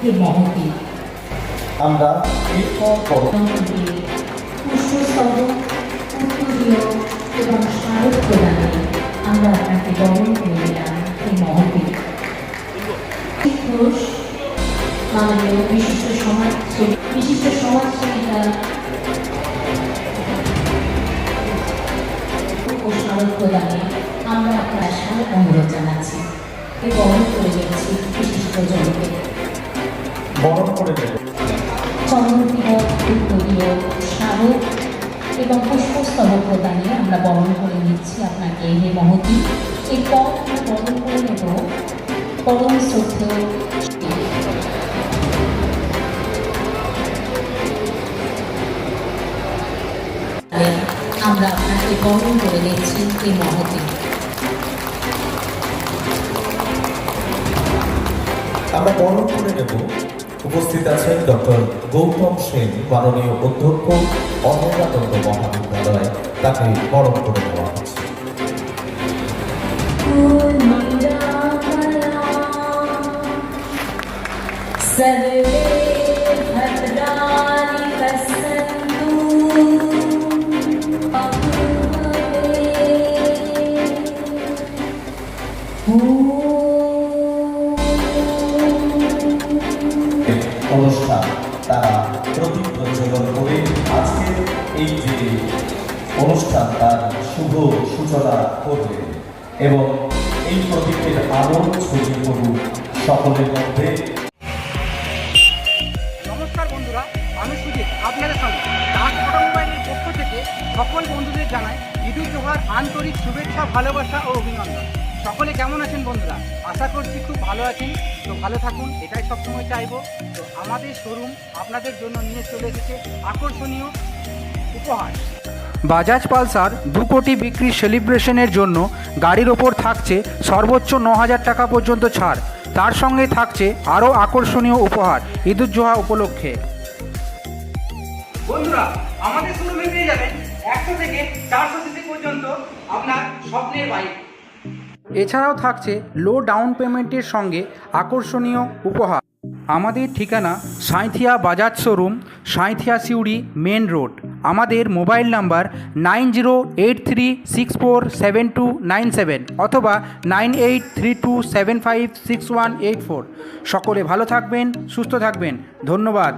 হে মহতি। আমরা এবং স্মারক প্রদানে আমরা আপনাকে বরণ করে নিলাম হে মহতি। ঘোষ মাননীয় বিশিষ্ট সমাজ বিশিষ্ট সমাজসেবিকা ও স্মারক প্রদানে আমরা আপনার সাথে অনুরোধ জানাচ্ছি। এ বরণ করে নিচ্ছি বিশিষ্ট জনকে উত্তরীয় স্মারক এবং পুষ্পস্তবক প্রদানে আমরা বরণ করে নিচ্ছি আপনাকে। হে মহতি আমরা বরণ করে নেব পরম আমরা আপনাকে বরণ করে নিচ্ছি এই মহতি। আমরা বরণ করে নেব উপস্থিত আছেন ডক্টর গৌতম সেন মাননীয় অধ্যক্ষ অমরনাথ মহাবিদ্যালয় তাকে বরণ করে নেওয়া হচ্ছে सर्वे भद्राणि पश्यन्तु অনুষ্ঠান তারা প্রদীপ প্রজ্বলন করে আজকের এই যে অনুষ্ঠান তার শুভ সূচনা করবে এবং এই প্রদীপের আলো ছড়িয়ে পড়ুক সকলের মধ্যে। বন্ধুরা আপনাদের থেকে সকল বন্ধুদের জানাই ঈদুল জোহার আন্তরিক শুভেচ্ছা, ভালোবাসা ও অভিনন্দন। সকলে কেমন আছেন বন্ধুরা? আশা করছি খুব ভালো আছেন। তো ভালো থাকুন এটাই সবসময় চাইব। তো আমাদের শোরুম আপনাদের জন্য নিয়ে চলে এসেছে আকর্ষণীয় উপহার। বাজাজ পালসার দু কোটি বিক্রি সেলিব্রেশনের জন্য গাড়ির ওপর থাকছে সর্বোচ্চ ন হাজার টাকা পর্যন্ত ছাড়। তার সঙ্গে থাকছে আরও আকর্ষণীয় উপহার ঈদুজ্জোহা উপলক্ষে। বন্ধুরা আমাদের শোরুমে পেয়ে যাবেন একশো থেকে চারশো সিসি পর্যন্ত আপনার স্বপ্নের বাইক। এছাড়াও থাকছে লো ডাউন পেমেন্টের সঙ্গে আকর্ষণীয় উপহার। আমাদের ঠিকানা Sainthia Bajaj showroom, Sainthia Suri main road. আমাদের mobile number nine zero eight three six four seven two nine seven অথবা nine eight three two seven five six one eight four. সকলে ভালো থাকবেন, সুস্থ থাকবেন। ধন্যবাদ।